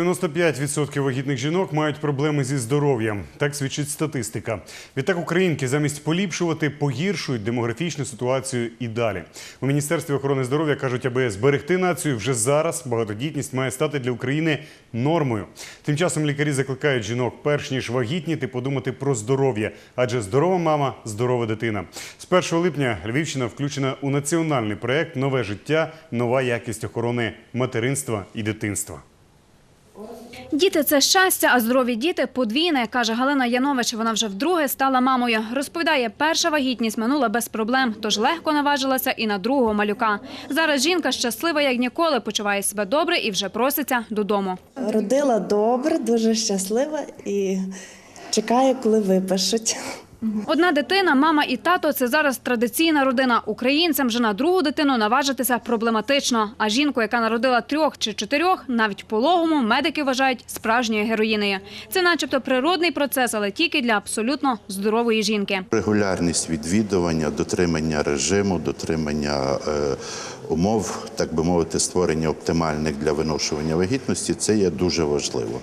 95% вагітних жінок мають проблеми зі здоров'ям. Так свідчить статистика. Відтак українки замість поліпшувати погіршують демографічну ситуацію і далі. У міністерстві охорони здоров'я кажуть, аби зберегти націю вже зараз багатодітність має стати для України нормою. Тим часом лікарі закликають жінок, перш ніж вагітніти, подумати про здоров'я, адже здорова мама здорова дитина. З 1 липня Львівщина включена у національний проект Нове життя, нова якість охорони материнства і дитинства. Діти це щастя, а здорові діти подвійне, каже Галина Янович. Вона вже вдруге стала мамою. Розповідає, перша вагітність минула без проблем, тож легко наважилася і на другого малюка. Зараз жінка щаслива як ніколи, почуває себе добре і вже проситься додому. Родила добре, дуже щаслива і чекає, коли випишуть. Одна дитина, мама і тато це зараз традиційна родина. Українцям же на другу дитину наважитися проблематично. А жінку, яка народила трьох чи чотирьох, навіть пологому медики вважають справжньою героїнею. Це, начебто, природний процес, але тільки для абсолютно здорової жінки. Регулярність відвідування, дотримання режиму, дотримання е, умов, так би мовити, створення оптимальних для виношування вагітності це є дуже важливо.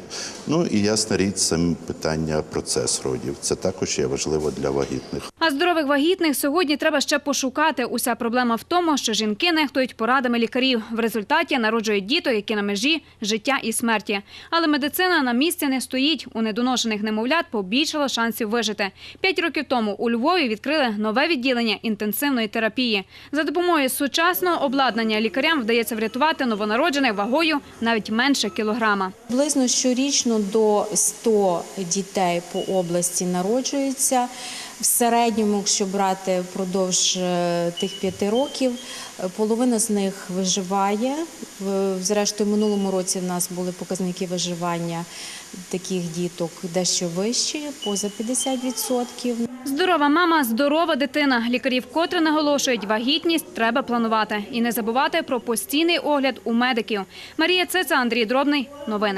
Ну і ясна річ, це питання процес родів. Це також є важливо для вагітних. Здорових вагітних сьогодні треба ще пошукати. Уся проблема в тому, що жінки нехтують порадами лікарів. В результаті народжують діток, які на межі життя і смерті. Але медицина на місці не стоїть. У недоношених немовлят побільшало шансів вижити. П'ять років тому у Львові відкрили нове відділення інтенсивної терапії. За допомогою сучасного обладнання лікарям вдається врятувати новонароджених вагою навіть менше кілограма. Приблизно щорічно до 100 дітей по області народжується. В середньому, якщо брати впродовж е, тих п'яти років, е, половина з них виживає. Зрештою, в минулому році в нас були показники виживання таких діток дещо вищі, поза 50%. Здорова мама, здорова дитина. Лікарі вкотре наголошують, вагітність треба планувати і не забувати про постійний огляд у медиків. Марія Цеца, Андрій Дробний. Новини.